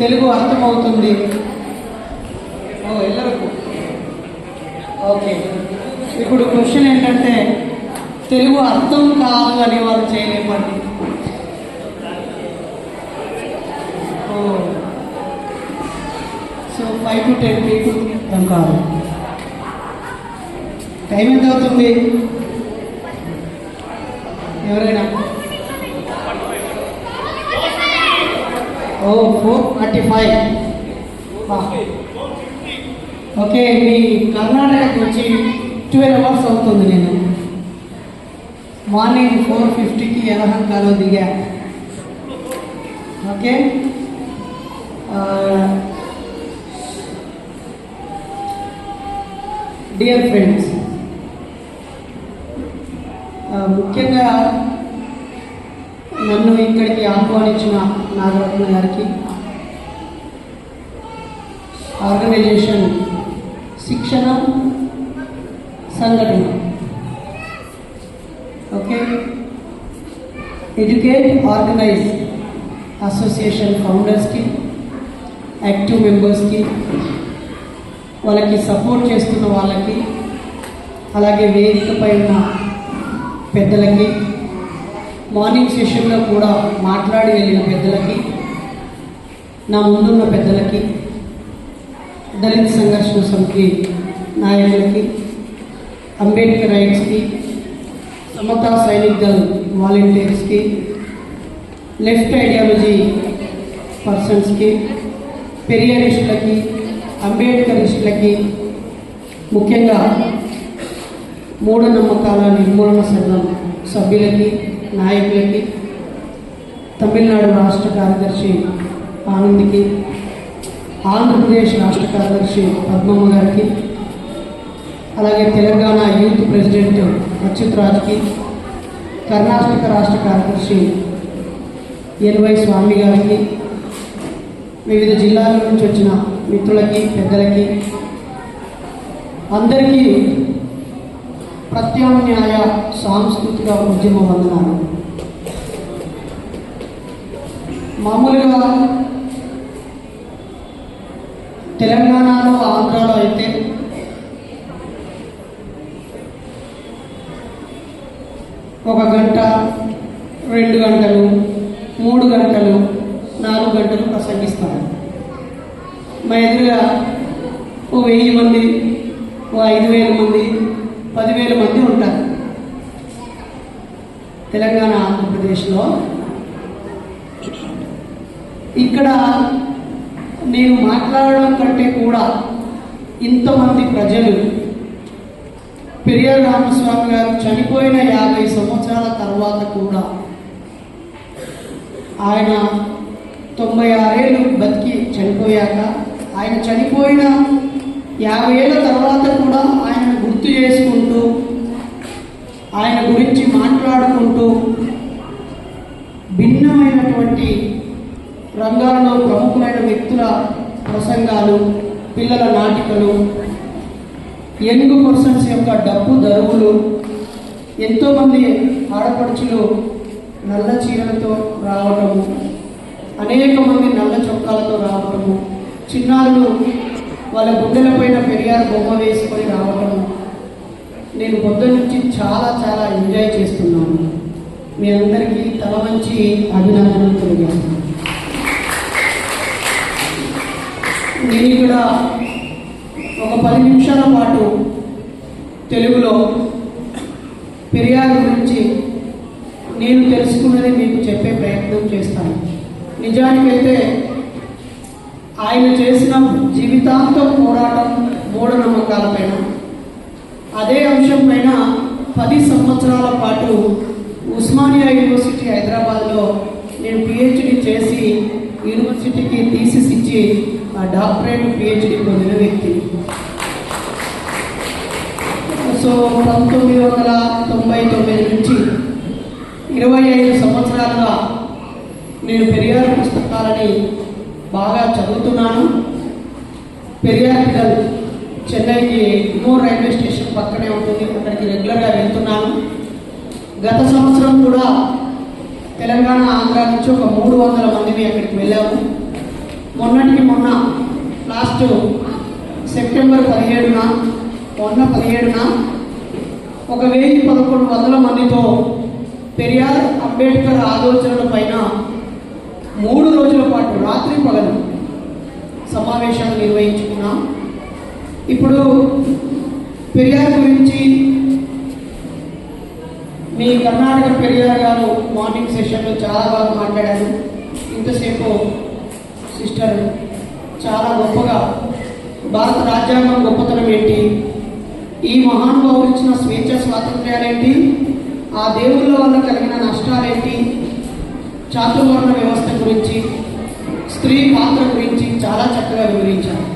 తెలుగు అర్థమవుతుంది. ఓ ఎల్లరకు ఓకే. ఇప్పుడు క్వశ్చన్ ఏంటంటే తెలుగు అర్థం కాదు అని వాళ్ళు చేయలేమండి ఓ. So five to ten people అర్థం కాదు. టైం ఎంత అవుతుంది? ఎవరైనా? ఓ ఫోర్ థర్టీ ఫైవ్ ఓకే మీ కర్ణాటకకి వచ్చి ట్వెల్వ్ అవర్స్ అవుతుంది నేను. మార్నింగ్ ఫోర్ ఫిఫ్టీకి ఎలహంకాలో దిగా. ఓకే డియర్ ఫ్రెండ్స్ ముఖ్యంగా నన్ను ఇక్కడికి ఆహ్వానించిన నాగరత్న గారికి ఆర్గనైజేషన్ శిక్షణ సంఘటన. ఓకే? ఎడ్యుకేట్ ఆర్గనైజ్ అసోసియేషన్ ఫౌండర్స్కి యాక్టివ్ మెంబర్స్కి వాళ్ళకి సపోర్ట్ చేస్తున్న వాళ్ళకి అలాగే వేదికపై ఉన్న పెద్దలకి మార్నింగ్ సెషన్లో కూడా మాట్లాడి వెళ్ళిన పెద్దలకి నా ముందున్న పెద్దలకి దళిత సంఘర్షణ సమితి నాయకులకి అంబేద్కర్ రైట్స్కి సమతా సైనిక్ దళ్ వాలంటీర్స్కి లెఫ్ట్ ఐడియాలజీ పర్సన్స్కి పెరియరిస్టులకి అంబేద్కరిస్టులకి ముఖ్యంగా మూఢనమ్మకాల నిర్మూలన సంఘం సభ్యులకి నాయకులకి తమిళనాడు రాష్ట్ర కార్యదర్శి ఆనంద్కి ఆంధ్రప్రదేశ్ రాష్ట్ర కార్యదర్శి పద్మమ్మ గారికి అలాగే తెలంగాణ యూత్ ప్రెసిడెంట్ అచ్యుత్ రాజ్కి కర్ణాటక రాష్ట్ర కార్యదర్శి ఎన్వై స్వామి గారికి వివిధ జిల్లాల నుంచి వచ్చిన మిత్రులకి పెద్దలకి అందరికీ ప్రత్యామ్నాయ సాంస్కృతిక ఉద్యమం అన్నారు. మామూలుగా తెలంగాణలో ఆంధ్రాలో అయితే ఒక గంట రెండు గంటలు మూడు గంటలు నాలుగు గంటలు ప్రసంగిస్తాను మా ఎదురుగా ఓ వెయ్యి మంది ఓ ఐదు వేల మంది పదివేల మంది ఉంటారు తెలంగాణ లో ఇక్కడ నేను మాట్లాడడం కంటే కూడా ఇంతమంది ప్రజలు పెరియార్ రామస్వామి గారు చనిపోయిన యాభై సంవత్సరాల తర్వాత కూడా ఆయన తొంభై ఆరేళ్ళు బతికి చనిపోయాక ఆయన చనిపోయిన యాభై ఏళ్ళ తర్వాత కూడా ఆయన గుర్తు చేసుకుంటూ ఆయన గురించి మాట్లాడుకుంటూ భిన్నమైనటువంటి రంగాల్లో ప్రముఖమైన వ్యక్తుల ప్రసంగాలు పిల్లల నాటికలు యంగ్ పర్సన్స్ యొక్క డబ్బు దరువులు ఎంతోమంది ఆడపడుచులు నల్ల చీరలతో రావటము అనేక మంది నల్ల చొక్కాలతో రావటము చిన్నారులు వాళ్ళ గుండెలపైన పెరిగారు బొమ్మ వేసుకొని రావటము. నేను పొద్దు నుంచి చాలా చాలా ఎంజాయ్ చేస్తున్నాను. మీ అందరికీ తల మంచి అభినందనలు తెలియజేస్తున్నాను నేను ఇక్కడ ఒక పది నిమిషాల పాటు తెలుగులో పెరియార్ గురించి నేను తెలుసుకున్నది మీకు చెప్పే ప్రయత్నం చేస్తాను. నిజానికైతే ఆయన చేసిన జీవితాంతం పోరాటం మూఢనమ్మకాలపైన అదే అంశం పైన పది సంవత్సరాల పాటు ఉస్మానియా యూనివర్సిటీ హైదరాబాద్లో నేను పిహెచ్డి చేసి యూనివర్సిటీకి థీసిస్ ఇచ్చి ఆ డాక్టరేట్ పిహెచ్డి పొందిన వ్యక్తి. సో పంతొమ్మిది వందల తొంభై తొమ్మిది నుంచి ఇరవై ఐదు సంవత్సరాలుగా నేను పెరియార్ పుస్తకాలని బాగా చదువుతున్నాను. పెరియార్ పిల్లలు చెన్నైకి ఇమోర్ రైల్వే స్టేషన్ పక్కనే ఉంటుంది. అక్కడికి రెగ్యులర్గా వెళ్తున్నాను. గత సంవత్సరం కూడా తెలంగాణ ఆంధ్ర నుంచి ఒక మూడు వందల మందిని అక్కడికి వెళ్ళాము. మొన్నటికి మొన్న లాస్ట్ సెప్టెంబర్ పదిహేడున మొన్న పదిహేడున ఒక వెయ్యి పదకొండు వందల మందితో పెరియార్ అంబేద్కర్ ఆలోచనల పైన మూడు రోజుల పాటు రాత్రి పగలు సమావేశాలు నిర్వహించుకున్నాం. ఇప్పుడు పెరియార్ గురించి మీ కర్ణాటక పెరియార్ గారు మార్నింగ్ సెషన్లో చాలా బాగా మాట్లాడారు. ఇంతసేపు సిస్టర్ చాలా గొప్పగా భారత రాజ్యాంగం గొప్పతనం ఏంటి? ఈ మహానుభావులు ఇచ్చిన స్వేచ్ఛ స్వాతంత్ర్యాలేంటి? ఆ దేవుళ్ళ వల్ల కలిగిన నష్టాలేంటి? చాతుర్వర్ణ వ్యవస్థ గురించి స్త్రీ పాత్ర గురించి చాలా చక్కగా వివరించారు.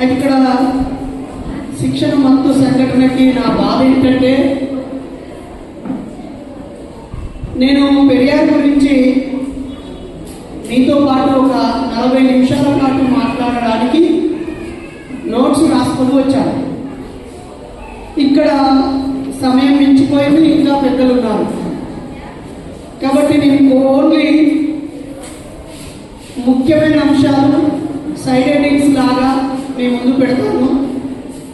అయితే ఇక్కడ శిక్షణ మత్తు సంఘటనకి నా బాధ ఏంటంటే నేను పెరియార్ గురించి మీతో పాటు ఒక నలభై నిమిషాల పాటు మాట్లాడడానికి నోట్స్ రాసుకొని వచ్చాను. ఇక్కడ సమయం మించిపోయింది ఇంకా పెద్దలు ఉన్నారు. కాబట్టి నేను ఓన్లీ ముఖ్యమైన అంశాలు సైడ్ హెడ్డింగ్స్ లాగా మీ ముందు పెడతాను.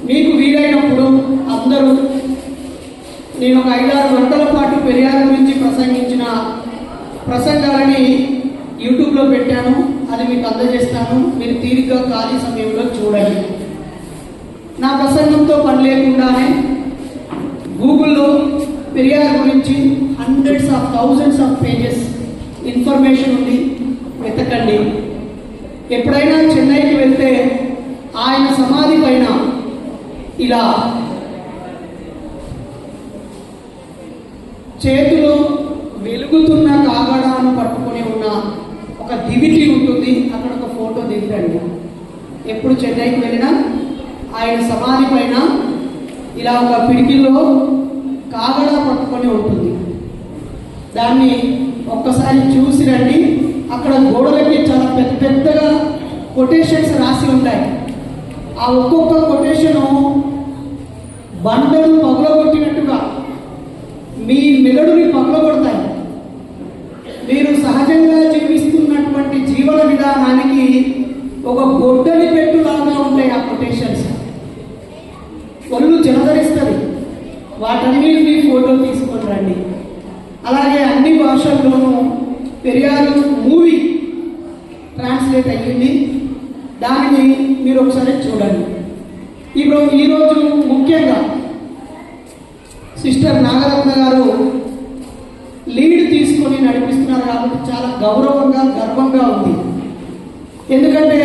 మీకు వీలైనప్పుడు అందరూ నేను ఒక ఐదారు గంటల పాటు పెరియార్ గురించి ప్రసంగించిన ప్రసంగాలని యూట్యూబ్లో పెట్టాను. అది మీకు అందజేస్తాను. మీరు తీరిగ్గా ఖాళీ సమయంలో చూడండి. నా ప్రసంగంతో పని లేకుండానే గూగుల్లో పెరియార్ గురించి hundreds of thousands of pages information ఉంది. వెతకండి. ఎప్పుడైనా చెన్నైకి వెళ్తే ఆయన సమాధి పైన ఇలా చేతిలో వెలుగుతున్న కాగడాను పట్టుకొని ఉన్న ఒక దివిటి ఉంటుంది. అక్కడ ఒక ఫోటో దిగుతండి ఎప్పుడు చెన్నైకి వెళ్ళినా ఆయన సమాధి పైన ఇలా ఒక పిడికిలో కాగడా పట్టుకొని ఉంటుంది. దాన్ని ఒక్కసారి చూసి రండి. అక్కడ గోడలకి చాలా పెద్ద పెద్దగా కొటేషన్స్ రాసి ఉంటాయి. ఆ ఒక్కొక్క కొటేషను బండలు పగలగొట్టినట్టుగా మీ మెదడుని పగలగొడతాయి. మీరు సహజంగా జీవిస్తున్నటువంటి జీవన విధానానికి ఒక గొడ్డలి పెట్టులాగా ఉంటాయి ఆ కొటేషన్స్ ఒళ్ళు జలధరిస్తుంది. మీ ఫోటో తీసుకొని రండి. అలాగే అన్ని భాషల్లోనూ పెరియారు మూవీ ట్రాన్స్లేట్ అయ్యింది. దానిని మీరు ఒకసారి చూడండి. ఇప్పుడు ఈరోజు ముఖ్యంగా సిస్టర్ నాగరత్న గారు లీడ్ తీసుకొని నడిపిస్తున్నారు కాబట్టి చాలా గౌరవంగా గర్వంగా ఉంది. ఎందుకంటే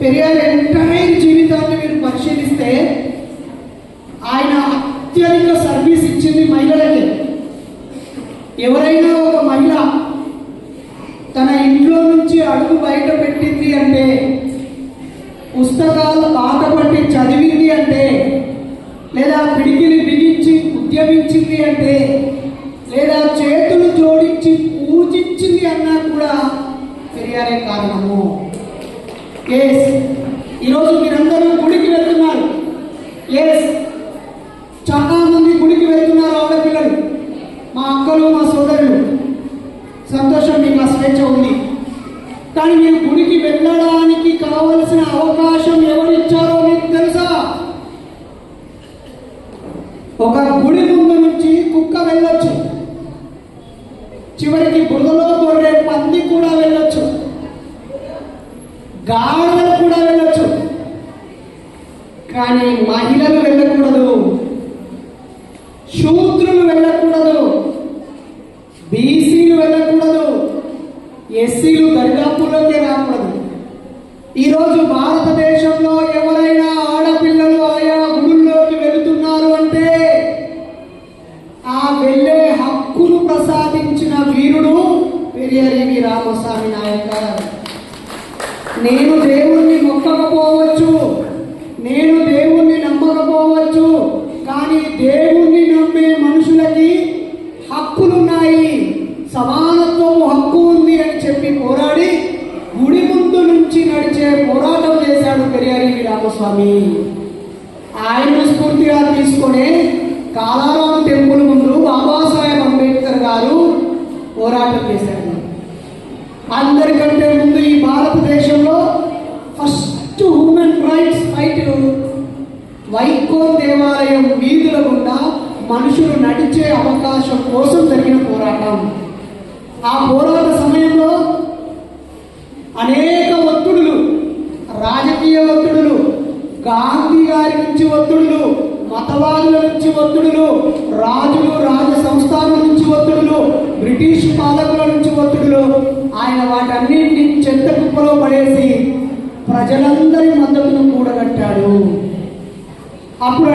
పెరియార్ ఎంటైర్ జీవితాన్ని మీరు పరిశీలిస్తే ఆయన అత్యధిక సర్వీస్ ఇచ్చింది మహిళలకి. ఎవరైనా ఒక మహిళ తన ఇంట్లో నుంచి అడుగు బయట పెట్టింది అంటే పుస్తకాలు పాట చదివింది అంటే లేదా పిడికిలి బిగించి పూజించింది అంటే లేదా చేతులు జోడించి పూజించింది అన్నా కూడా పెరియారే కారణము. ఎస్ ఈరోజు మీరందరూ గుడికి వెళ్తున్నారు. ఎస్ చాలా మంది గుడికి వెళ్తున్నారు ఆడపిల్లలు. మా అక్కలు మా సోదరులు. సంతోషం మీకు ఆ స్వేచ్ఛ ఉంది. కానీ మీరు గుడికి వెళ్ళడానికి కావలసిన అవకాశం ఎవరిచ్చారో మీకు తెలుసా? ఒక గుడి ముందు వెళ్ళొచ్చు. చివరికి బురదలో గొర్రె పంది కూడా వెళ్ళొచ్చు. గాడిదలు కూడా వెళ్ళొచ్చు. కానీ మహిళలు వెళ్ళకూడదు శూద్రులు వెళ్ళకూడదు బీసీలు వెళ్ళకూడదు ఎస్సీలు దరిదాపుల్లోకి రాకూడదు ఈరోజు భారతదేశంలో ఎవరైనా ఆడపిల్లలు ఆయా గుడుల్లోకి వెళుతున్నారు అంటే ఆ వెళ్ళే హక్కును ప్రసాదించిన వీరుడు పెరియరివి రామస్వామి నాయక. నేను దేవుణ్ణి మొక్కకపోవచ్చు నేను దేవుణ్ణి నమ్మకపోవచ్చు కానీ దేవుణ్ణి నమ్మే మనుషులకి హక్కులున్నాయి. సమానత్వము హక్కు ఉంది అని చెప్పి పోరాడి గుడి ముందు నుంచి నడిచే పోరాటం చేశాడు పెరియారి రామస్వామి ఆయన్ను స్ఫూర్తిగా తీసుకొని కాలారాం టెంపుల్ ముందు బాబాసాహెబ్ అంబేద్కర్ గారు పోరాటం చేశాడు అందరికంటే ముందు ఈ భారతదేశంలో first human rights fight Vaiko దేవాలయం వీధుల గుండా మనుషులు నడిచే అవకాశం కోసం జరిగిన పోరాటం. ఆ పోరాట సమయంలో అనేక ఒత్తిడులు రాజకీయ ఒత్తిడులు గాంధీ గారి నుంచి ఒత్తిడులు మతవాదుల నుంచి ఒత్తిడులు రాజులు రాజ సంస్థానం నుంచి ఒత్తిడులు బ్రిటిష్ పాలకుల నుంచి ఒత్తిడులు ఆయన వాటన్నింటినీ చెత్త కుప్పలో పడేసి ప్రజలందరి మద్దతును కూడగట్టారు अपना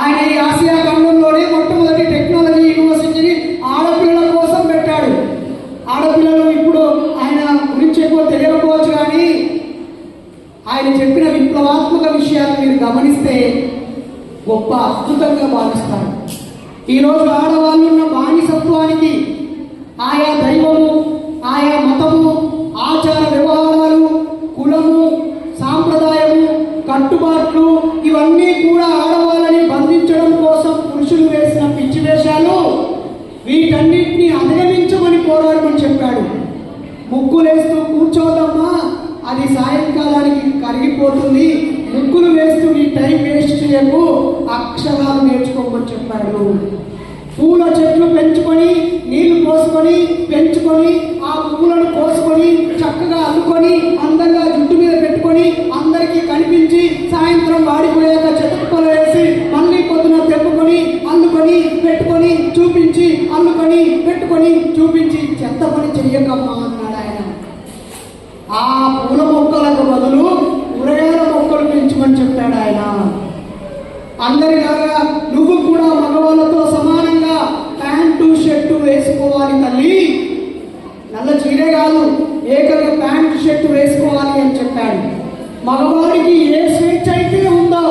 ఆయన ఈ ఆసియా ఖండంలోనే మొట్టమొదటి టెక్నాలజీ యూనివర్సిటీని ఆడపిల్లల కోసం పెట్టాడు. ఆడపిల్లలు ఇప్పుడు ఆయన గురించి ఎక్కువ తెలియకపోవచ్చు కానీ ఆయన చెప్పిన విప్లవాత్మక విషయాలు మీరు గమనిస్తే గొప్ప అద్భుతంగా భావిస్తారు. ఈరోజు ఆడవాళ్ళు ఉన్న బానిసత్వానికి ఆయా దైవము వీటన్నిటిని అధిగమించమని పోరాడమని చెప్పాడు. ముగ్గులేస్తూ కూర్చోదమ్మా అది సాయంకాలానికి కరిగిపోతుంది. ముగ్గులు వేస్తూ నీ టైం వేస్ట్ చేయకు అక్షరాలు నేర్చుకోమని చెప్పాడు. పూల చెట్లు పెంచుకొని నీళ్ళు పోసుకొని పెంచుకొని ఆ పువ్వులను కోసుకొని చక్కగా అల్లుకొని అందంగా జుట్టు మీద పెట్టుకొని అందరికీ కనిపించి సాయంత్రం వాడిపోయాక చెట్టుకొని వేసి మళ్ళీ పొద్దున తెప్పుకొని అల్లుకొని పెట్టుకొని పెట్టుకొని చూపించి చెత్త పని చెయ్యకమ్మా అన్నాడు ఆయన. ఆ పూల మొక్కలకు బదులు కూరగాయల మొక్కలు పెంచమని చెప్పాడు ఆయన. అందరిలాగా నువ్వు కూడా మగవాళ్ళతో సమానంగా ప్యాంటు షర్టు వేసుకోవాలి తల్లి. నల్ల చీరే కాదు ఏకంగా ప్యాంటు షర్టు వేసుకోవాలి అని చెప్పాడు. మగవాడికి ఏ స్వేచ్ఛ అయితే ఉందో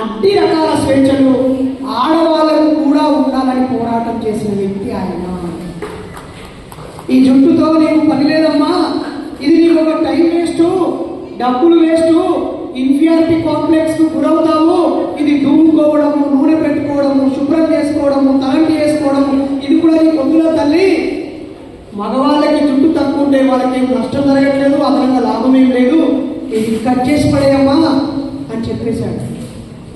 అన్ని రకాల స్వేచ్ఛలు ఆడవాళ్ళకు కూడా ఉండాలని పోరాటం చేసిన వ్యక్తి ఆయన. ఈ జుట్టుతో నీకు పని లేదమ్మా. ఇది నీకు ఒక టైం వేస్ట్ డబ్బులు వేస్ట్ ఇన్ఫియారిటీ కాంప్లెక్స్కు గురవుతావు. ఇది దూముకోవడము నూనె పెట్టుకోవడము శుభ్రం చేసుకోవడము తలంటి వేసుకోవడము. ఇది కూడా నీ కొద్దులో తల్లి. మగవాళ్ళకి జుట్టు తక్కువ ఉంటే వాళ్ళకి ఏం నష్టం జరగట్లేదు అదనంగా లాభం ఏం లేదు. ఇది కట్ చేసి పడేయమ్మా అని చెప్పేశాడు.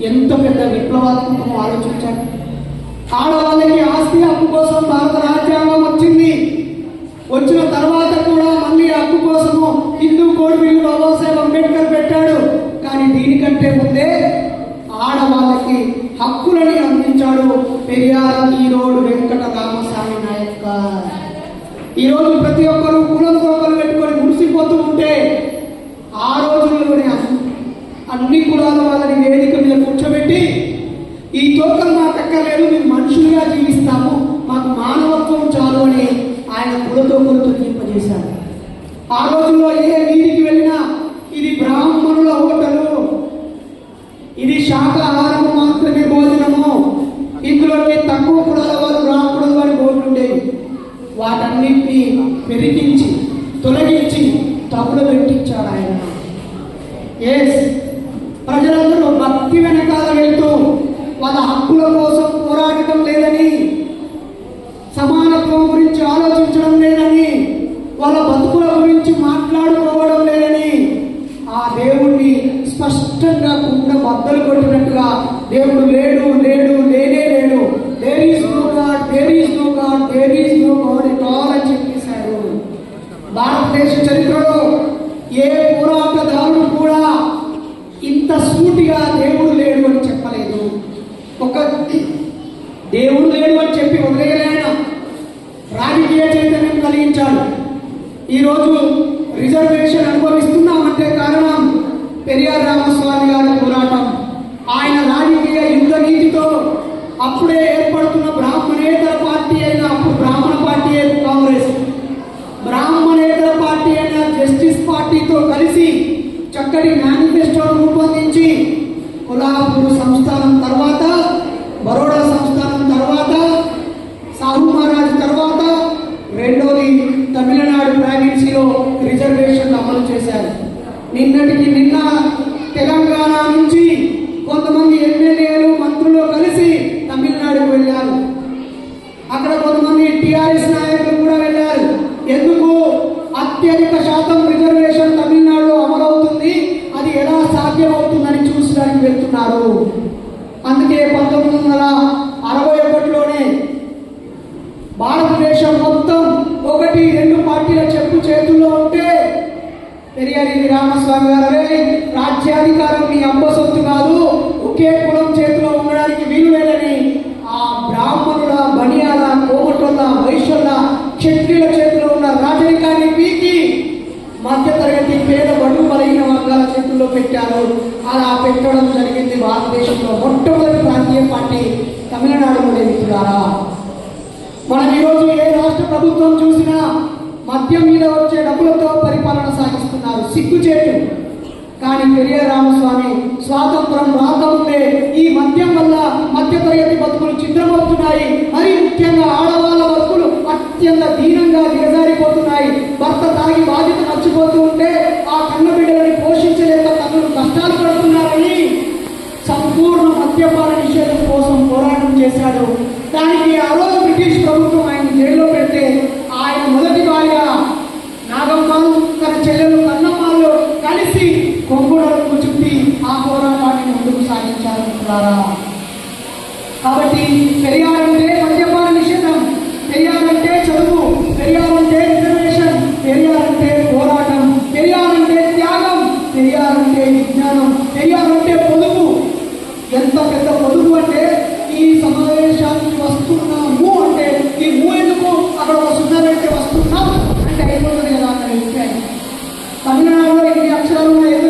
ఎంత పెద్ద విప్లవాత్మకం ఆలోచించాడు. ఆడవాళ్ళకి ఆస్తి హక్కు కోసం భారత రాజ్యాంగం వచ్చింది. వచ్చిన తర్వాత కూడా మళ్ళీ హక్కు కోసము హిందూ కోడ్ బిల్లు బాబాసాహెబ్ అంబేద్కర్ పెట్టాడు. కానీ దీనికంటే ముందే ఆడవాళ్ళకి హక్కులని అందించాడు పెరియార్ ఈరోడు వెంకట రామస్వామి నాయక్కర్ ఈరోజు ప్రతి ఒక్కరు కులం తోకలు పెట్టుకొని మురిసిపోతూ ఉంటే ఆ రోజుల్లోనే అన్ని- అన్ని కులాల వాళ్ళని వేదిక మీద కూర్చోబెట్టి ఈ తోకలు మాకు అక్కర్లేదు మేము మనుషులుగా జీవిస్తాము. మాకు మానవత్వం చాలు అని ఆయన కులతోకలతో తీర్పజేశారు ఆ రోజుల్లో ఏ వీధికి వెళ్ళినా ఇది బ్రాహ్మణుల హోటలు. ఇది శాకాహారము మాత్రమే భోజనము. ఇందులోకి తక్కువ కులాల వారు రాకూడదు అని బోర్డు వాటన్నింటినీ పెరిగించి తొలగించి తప్పులు పెట్టించాడు ఆయన. ఎస్ ప్రజలందరూ భక్తి వెనకాల వెళ్తూ మన హక్కుల కోసం పోరాడటం లేదని సమానత్వం గురించి ఆలోచించడం లేదని వాళ్ళ బతుకుల గురించి మాట్లాడుకోవడం లేదని ఆ దేవుణ్ణి స్పష్టంగా కుండ బద్దలు కొట్టినట్టుగా దేవుడు లేడు లేడు లేనే లేడు there is no god there is no god there is no god it all అని చెప్పేశారు భారతదేశ చరిత్రలో ఏ పోరాటదారుడు కూడా ఇంత సూటిగా దేవుడు లేడు అని చెప్పలేదు ఒక దేవుడు లేడు అని చెప్పి వదిలేయలేన రాజకీయ చైతన్యం కలిగించాడు ఈరోజు రిజర్వేషన్ అనుభవిస్తున్నామంటే కారణం పెరియార్ రామస్వామి గారి పోరాటం ఆయన రాజకీయ యుద్ధ నీతితో అప్పుడే ఏర్పడుతున్న బ్రాహ్మణేతర పార్టీ అయిన అప్పుడు బ్రాహ్మణ పార్టీ అయిన కాంగ్రెస్ బ్రాహ్మణేతర పార్టీ అయిన జస్టిస్ పార్టీతో కలిసి చక్కటి మేనిఫెస్టో రూపొందించి కొల్హాపూర్ సంస్థానం తర్వాత బరోడా సంస్థానం తర్వాత సాహు మహారాజ్ తర్వాత రెండోది తమిళనాడు ప్రావిన్సీలో రిజర్వేషన్ అమలు చేశారు నిన్నటికి నిన్న తెలంగాణ నుంచి కొంతమంది ఎమ్మెల్యేలు మంత్రులు కలిసి తమిళనాడుకు వెళ్ళారు అక్కడ కొంతమంది టిఆర్ఎస్ నాయకులు కూడా వెళ్ళారు ఎందుకు అత్యధిక శాతం రిజర్వేషన్ తమిళనాడులో అమలవుతుంది అది ఎలా సాధ్యమవుతుందని చూసడానికి వెళ్తున్నారు అందుకే పంతొమ్మిది వందల అరవై ఒకటిలోనే భారతదేశం మొత్తం ఒకటి రెండు పార్టీల చెప్పు చేతుల్లో ఉంటే పెరియారి రామస్వామి గారే రాజ్యాధికారం మీ అమ్మ సొత్తు కాదు ఒకే కులం చేతిలో ఉండడానికి వీలు లేదని ఆ బ్రాహ్మణుల బనియాల కోమటోళ్ళ వైశ్యుల క్షత్రియుల చేతిలో ఉన్న రాజరికాన్ని పీకి మధ్యతరగతి పేద బడు బలహీన వర్గాల చేతుల్లో పెట్టారు. అలా పెట్టడం జరిగింది భారతదేశంలో మొట్టమొదటి ప్రాంతీయ పార్టీ తమిళనాడు కూడా మనం ఈరోజు ఏ రాష్ట్ర ప్రభుత్వం చూసినా మద్యం మీద వచ్చే డబ్బులతో పరిపాలన సాగిస్తున్నారు. సిగ్గుచేటు. కానీ పెరియ రామస్వామి స్వాతంత్రం రాకముందే ఈ మద్యం వల్ల మధ్యతరగతి బతుకులు చిత్రమవుతున్నాయి మరి ముఖ్యంగా ఆడవాళ్ళ బతుకులు అత్యంత దీనంగా దిగజారిపోతున్నాయి. భర్త తాగి బాధ్యత నచ్చిపోతూ ఉంటే ఆ కన్న బిడ్డలని పోషించలేక తల్లులు కష్టాలు పడుతున్నారని సంపూర్ణ మద్యపాన నిషేధం కోసం పోరాటం చేశాడు దానికి ఆరో రోజు బ్రిటిష్ ప్రభుత్వం ఆయన జైల్లో పెడితే ఆయన మొదటి భార్య నాగమ్మాలు తన చెల్లెలు కన్నమ్మాలు కలిసి కొంగుడలకు చుట్టి ఆ పోరాటాన్ని ముందుకు సాగించారు కాబట్టి పెరియారం Thank you.